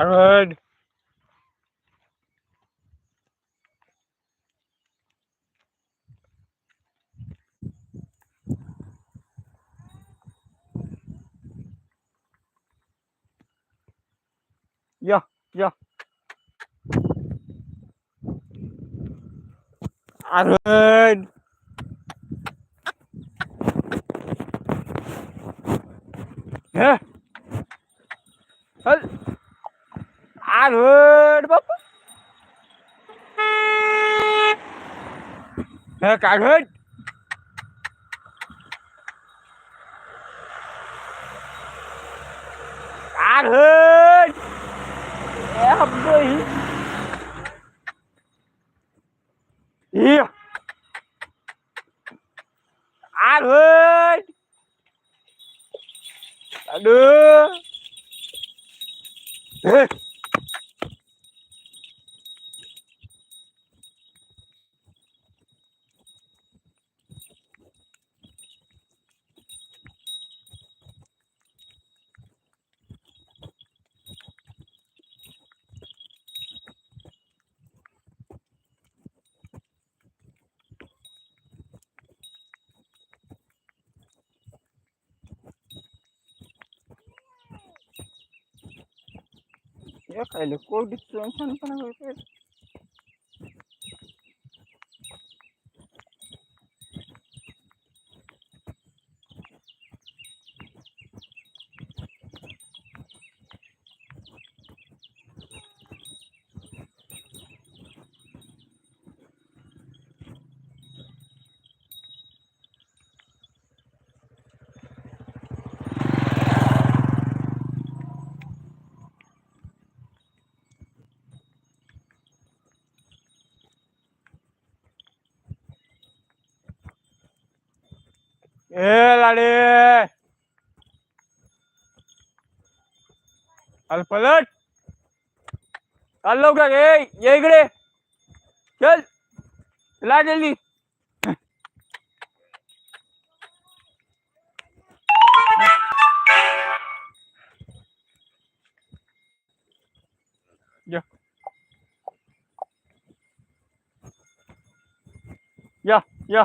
I heard. Yeah, yeah. I heard. Yeah. Hey. Arvind हे चल अरविंद बापा हे काढून काढून ए हब्बो ही ही Arvind Yo, kay lukog dito ang san pa na ए लाडे. अरे पलट. चाललो का रे ये इकडे. चल. लागेल या. या या.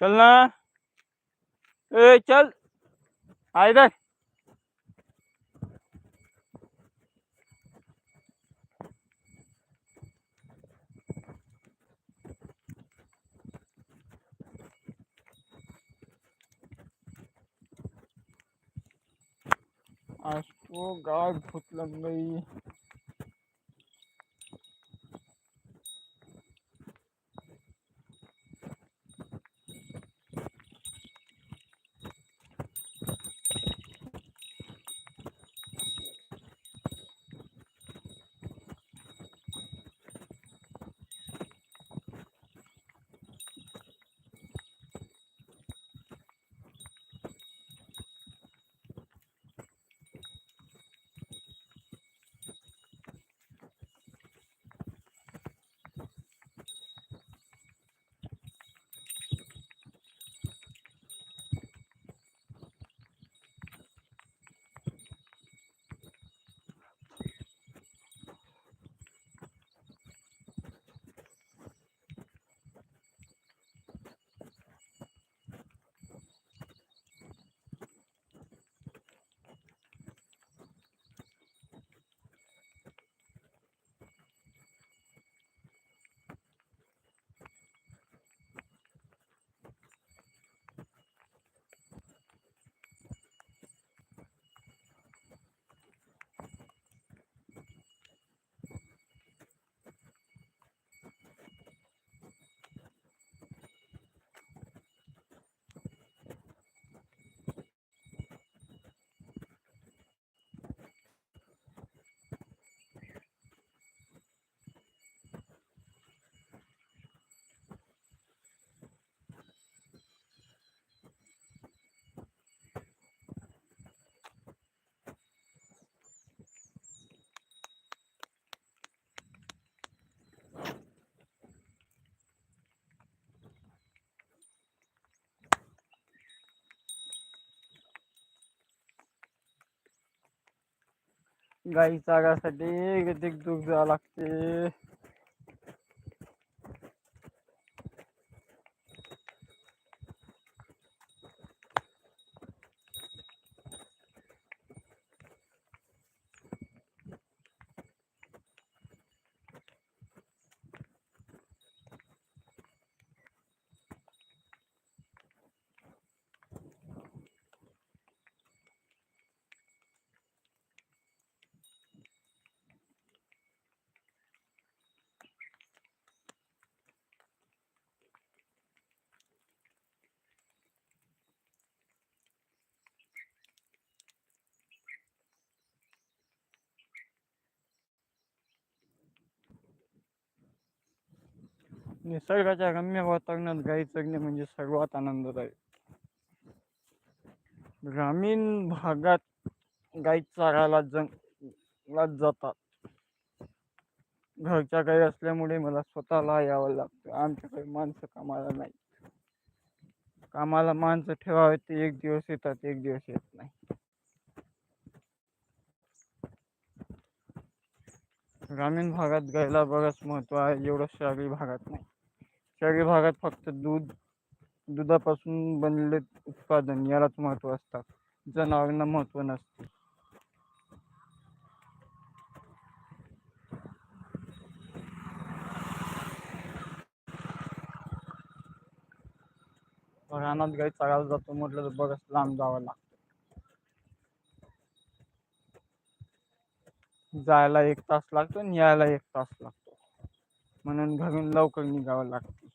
चल ना. ए चल. आयदर आज तो गाय भूत लग गई. गाई चारासाठी किती दूर जावं लागते. निसर्गाच्या रम्य वातावरणात गाई चरणे म्हणजे सर्वात आनंददायक ग्रामीण भागात गाई चारायला जंगलात जातात. घरच्या गाई असल्यामुळे मला स्वतःला यावं लागतं. आमच्याकडे माणसं कामाला नाही कामाला माणसं ठेवावे ते एक दिवस येतात एक दिवस येत नाही. ग्रामीण भागात गायला बरंच महत्त्व आहे. एवढं शहरी भागात नाही. शहरी भागात फक्त दूध दुधापासून बनलेले उत्पादन यालाच महत्त्व असतात जनावरांना महत्त्व नसते. रानात गाई चारायला जातो म्हटलं तर बरंच लांब जावं लागतं. जायला एक तास लागतो आणि यायला एक तास लागतो. म्हणून घरून लवकर निघावं लागते.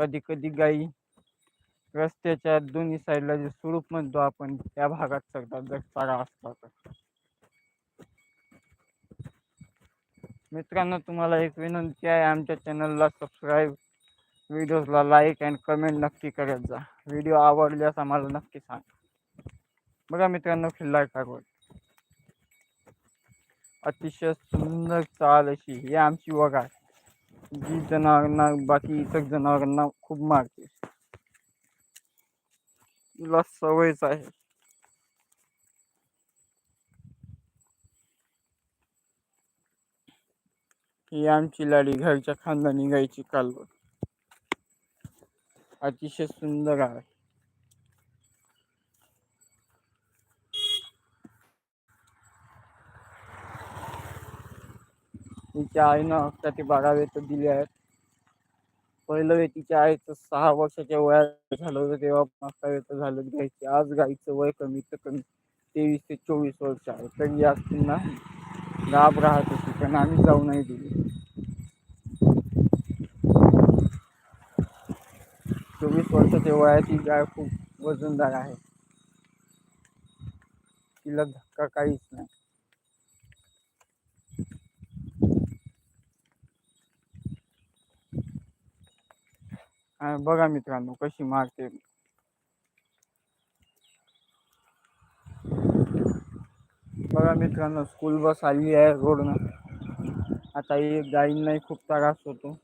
कधी कधी गाई रस्त्याच्या दोन्ही साईडला जे स्वरूप म्हणतो आपण त्या भागात चरतात जर चारा असला तर मित्रांनो तुम्हाला एक विनंती आहे आमच्या चॅनलला सबस्क्राईब व्हिडिओजला लाईक अँड कमेंट नक्की करत जा. व्हिडिओ आवडल्यास आम्हाला नक्की सांग. बघा मित्रांनो खिल्लार कारवड अतिशय सुंदर चाल अशी ही आमची वगार जी जनावरांना बाकी इतर जनावरांना खूप मारते. तिला सवयच आहे. ही आमची लाडी घरच्या खानदानी गायची कालवड अतिशय सुंदर आहे. तिच्या आईनं हक्काचे बारा वेत दिले आहेत. पहिलं वे तिच्या आईचं सहा वर्षाच्या वयात झालं होतं तेव्हा मागचा वेत झालं घ्यायचे. आज गाईचं वय कमी तर कमी. तेवीस ते चोवीस वर्ष आहे. तरी आज पुन्हा गाब राहत होती पण आम्ही जाऊ नाही दिली. चोवीस वर्षाच्या वयाची गाय खूप वजनदार आहे. तिला धक्का काहीच नाही. बघा मित्रांनो कशी मारते. बघा मित्रांनो स्कूल बस आली आहे रोडनं. आता ही गाईंनाही खूप त्रास होतो.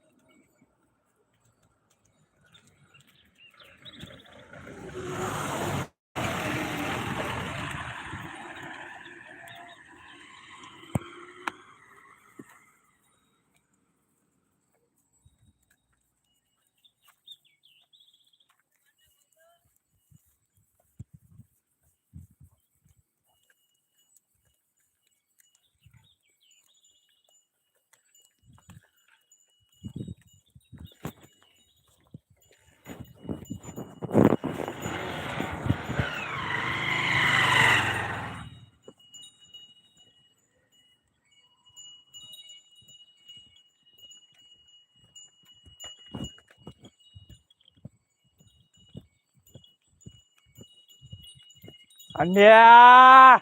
अंड्या!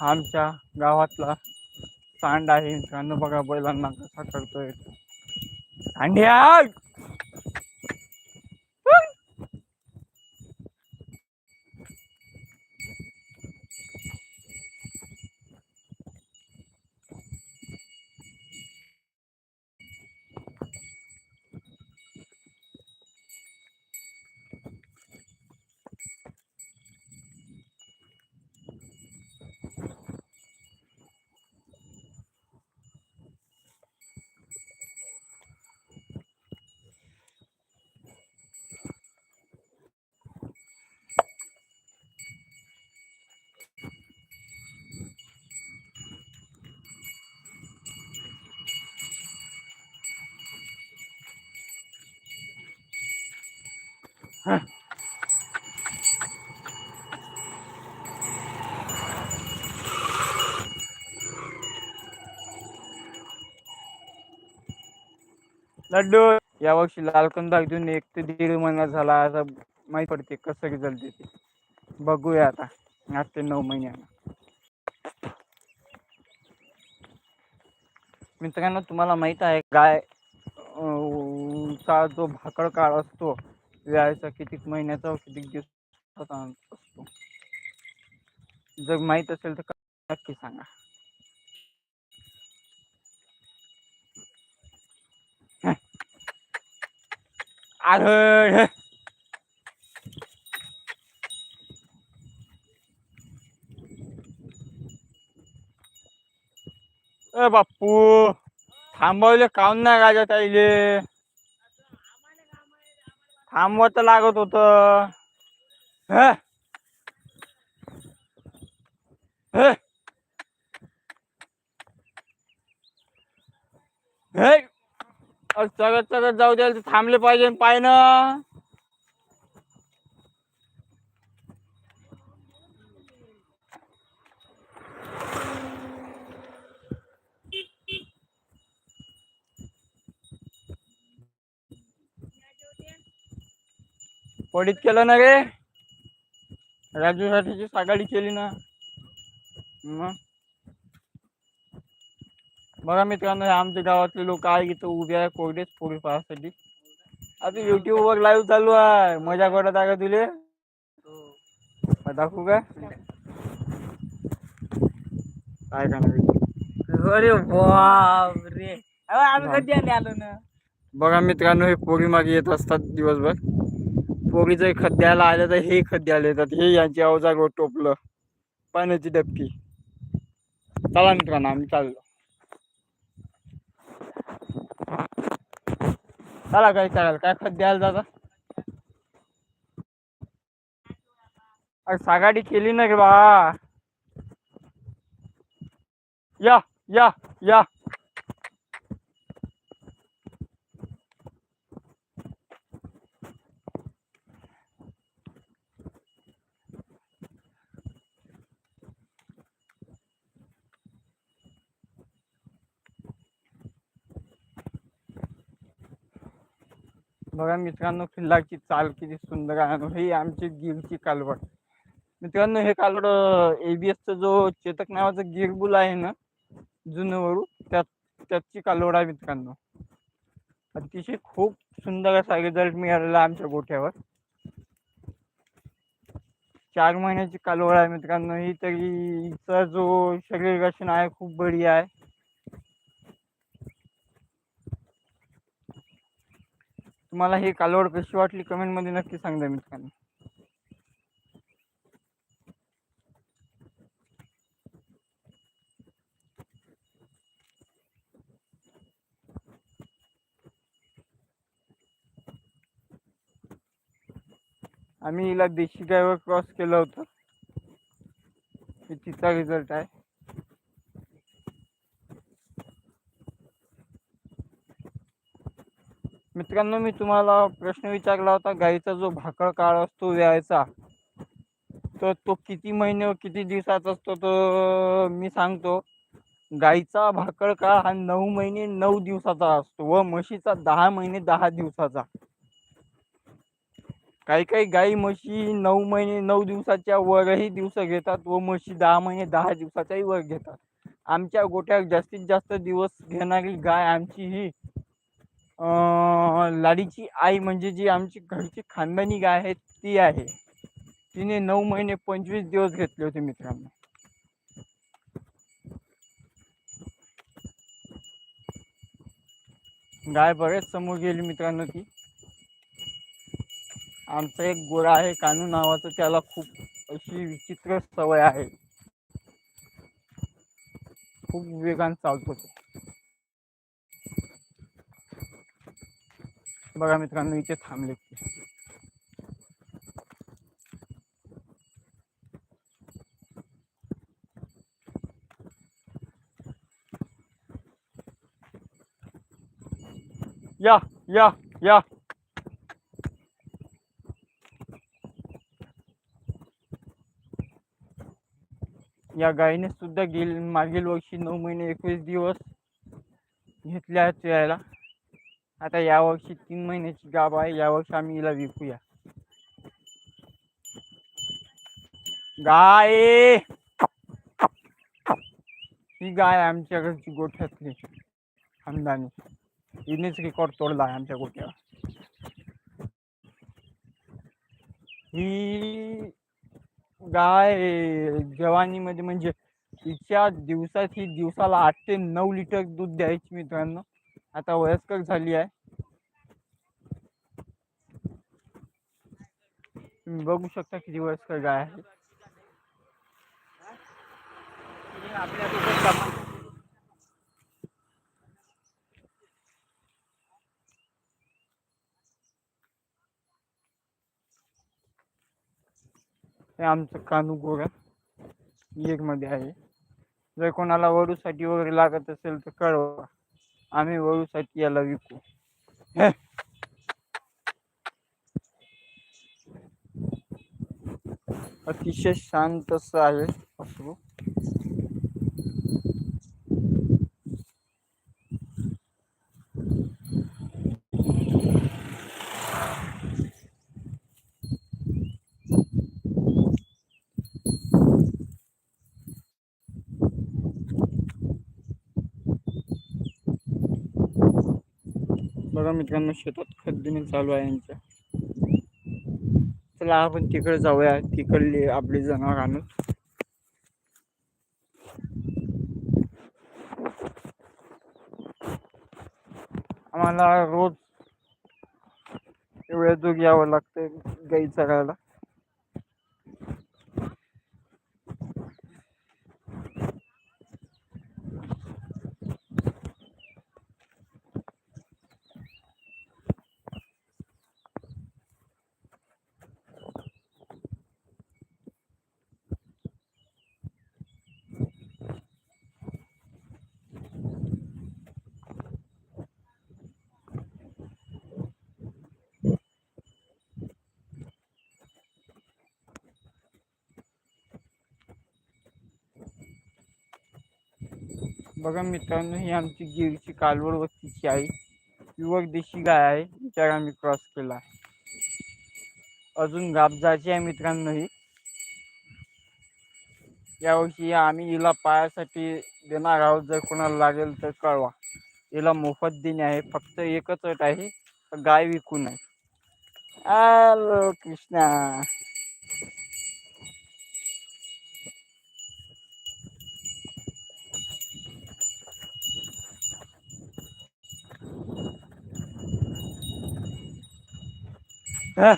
आमच्या गावातला सांड आहे. मित्रांनो बघा बैलांना कसा करतोय. अंड्या! लड्डू या वर्षी लालकंदा घेऊन एक ते दीड महिना झाला आता माहीत पडते कसं रिझल्ट देते. बघूया आता आठ ते नऊ महिन्याला मित्रांनो तुम्हाला माहीत आहे गाय चा जो भाकड काळ असतो व्यायचा कितीक महिन्याचा किती कितीक दिवसाचा असतो? जर माहीत असेल तर नक्की सांगा. आढळ ए बाप्पू! थांबवले काऊन नाही राजा ताईले? थांबवत लागत होत. सगळं सगळं जाऊ द्यायला थांबले पाहिजे पाय ना. पडीत केलं ना रे? राजूसाठीची सागाडी केली ना. मग? बघा मित्रांनो हे आमच्या गावातले लोक आहे इथं उभे आहे कोरडेच पोळी पाहासाठी आता युट्यूब वर लाईव्ह चालू आहे. मजा करत आहे का तुले? दाखवू का? काय अरे बाप रे आम्ही कधी आले आलो ना? बघा मित्रांनो हे पोरी मागे येत असतात दिवसभर. पोरीचं खड्ड्याला आलं तर हे खड्ड्याला येतात हे यांची अवजाग टोपलं. पाण्याची डबकी. चला मित्रांनो आम्ही चाललो. चला काय चालेल काय खद द्यायला दादा? अरे सागाडी केली ना रे बा या या या. बघा मित्रांनो किल्लाची चाल किती सुंदर आहे आणि ही आमची गिरची कालवड. मित्रांनो हे कालवड एबीएसचा जो चेतक नावाचा गिरबुल आहे ना जुनं वळू त्यात त्याची कालवड आहे मित्रांनो. अतिशय खूप सुंदर असा रिझल्ट मिळालेला आमच्या गोठ्यावर. चार महिन्याची कालवड आहे मित्रांनो ही तरी हिचा जो शरीर रचना आहे खूप बढिया आहे. तुम्हाला ही कालवड कशी वाटली कमेंटमध्ये नक्की सांगा मित्रांनो. आम्ही हिला देशी गायवर क्रॉस केलं होतं. तिचा रिझल्ट आहे. मित्रांनो मी तुम्हाला प्रश्न विचारला होता गाईचा जो भाकड काळ असतो व्यायचा तर तो किती महिने व किती दिवसाचा असतो तो मी सांगतो. गाईचा भाकड काळ हा नऊ महिने नऊ दिवसाचा असतो व म्हशीचा दहा महिने दहा दिवसाचा. काही काही गाई म्हशी नऊ महिने नऊ दिवसाच्या वरही दिवस घेतात व म्हशी दहा महिने दहा दिवसाच्याही वर घेतात. आमच्या गोट्यात जास्तीत जास्त दिवस घेणारी गाय आमची ही लाडीची आई म्हणजे जी आमची घरची खानदानी गाय आहे ती आहे. तिने नऊ महिने पंचवीस दिवस घेतले होते मित्रांनो. गाय बरेच समोर गेली मित्रांनो ती. आमचा एक गोरा आहे कानू नावाचं त्याला खूप अशी विचित्र सवय आहे. खूप वेगान चालतो तो. बघा मित्रांनो इथे थांबले. या या या. या गायीने सुद्धा गेल मागील वर्षी नऊ महिने एकवीस दिवस घेतल्या आहेत यायला आता यावर्षी तीन महिन्याची गाभ आहे. यावर्षी आम्ही हिला विकूया. गाय! ही गाय आमच्या घरची गोठ्यातली. हमदानी हिनेच रेकॉर्ड तोडला आहे आमच्या गोठ्यावर. ही गाय जवानीमध्ये म्हणजे तिच्या दिवसात ही दिवसाला आठ ते नऊ लिटर दूध द्यायची मित्रांनो. आता वयस्कर झाली आहे. तुम्ही बघू शकता किती वयस्कर गाय आहे. हे आमचं कानू गोरा एक मध्ये आहे. जर कोणाला वडूसाठी वगैरे लागत असेल तर कळवा. आम्ही वळूसाठी याला विकू. अतिशय शांत असं आहे असो बघा मित्रांनो शेतात खत देणे चालू आहे यांच्या चला आपण तिकडे जाऊया. तिकडली आपली जनावर आणून. आम्हाला रोज एवढ्या दूर यावं लागतंय गाई चरायला. बघा मित्रांनो ही आमची गिरची कालवड वस्तीची आई युवक देशी गाय आहे हिच्यावर आम्ही क्रॉस केला आहे. अजून गाबजाची आहे मित्रांनो ही. यावर्षी आम्ही हिला पायासाठी देणार आहोत जर कोणाला लागेल तर कळवा. हिला मोफत देणे आहे फक्त एकच अट आहे गाय विकू नये. हॅलो कृष्णा. हा.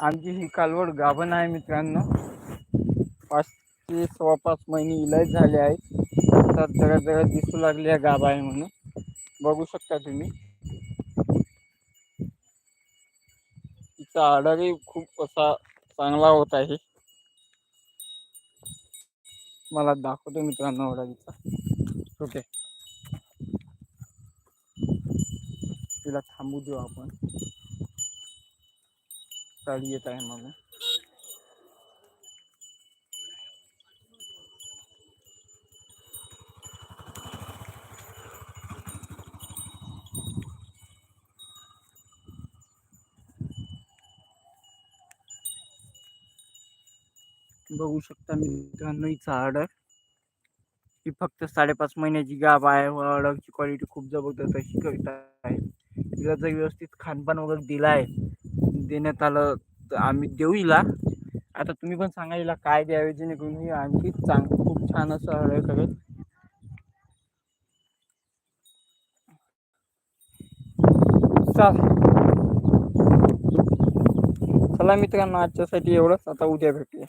आमची ही कालवड गाभण आहे मित्रांनो. पाच ते सव्वा पाच महिने इलाज झाले आहेत. आता जरा जरा दिसू लागले गाभा आहे म्हणून. बघू शकता तुम्ही. तिचा आडारही खूप असा चांगला होत आहे. मला दाखवतो मित्रांनो आडारीचा ओके तिला थांबू देऊ आपण. गाडी येत आहे मग. बघू शकता मित्रांनो हिचा ऑर्डर ही फक्त साडेपाच महिन्याची गाभ आहे. व ऑर्डरची क्वालिटी खूप जबरदस्त अशी कविता आहे. तिला जर व्यवस्थित खानपान वगैरे दिलं आहे देण्यात आलं तर आम्ही देऊ हिला. आता तुम्ही पण सांगा हिला काय द्यावे जेणेकरून ही आणखी चांग खूप छान असं ऑर्डर करेल चाल. चला मित्रांनो आजच्यासाठी एवढंच. आता उद्या भेटूया.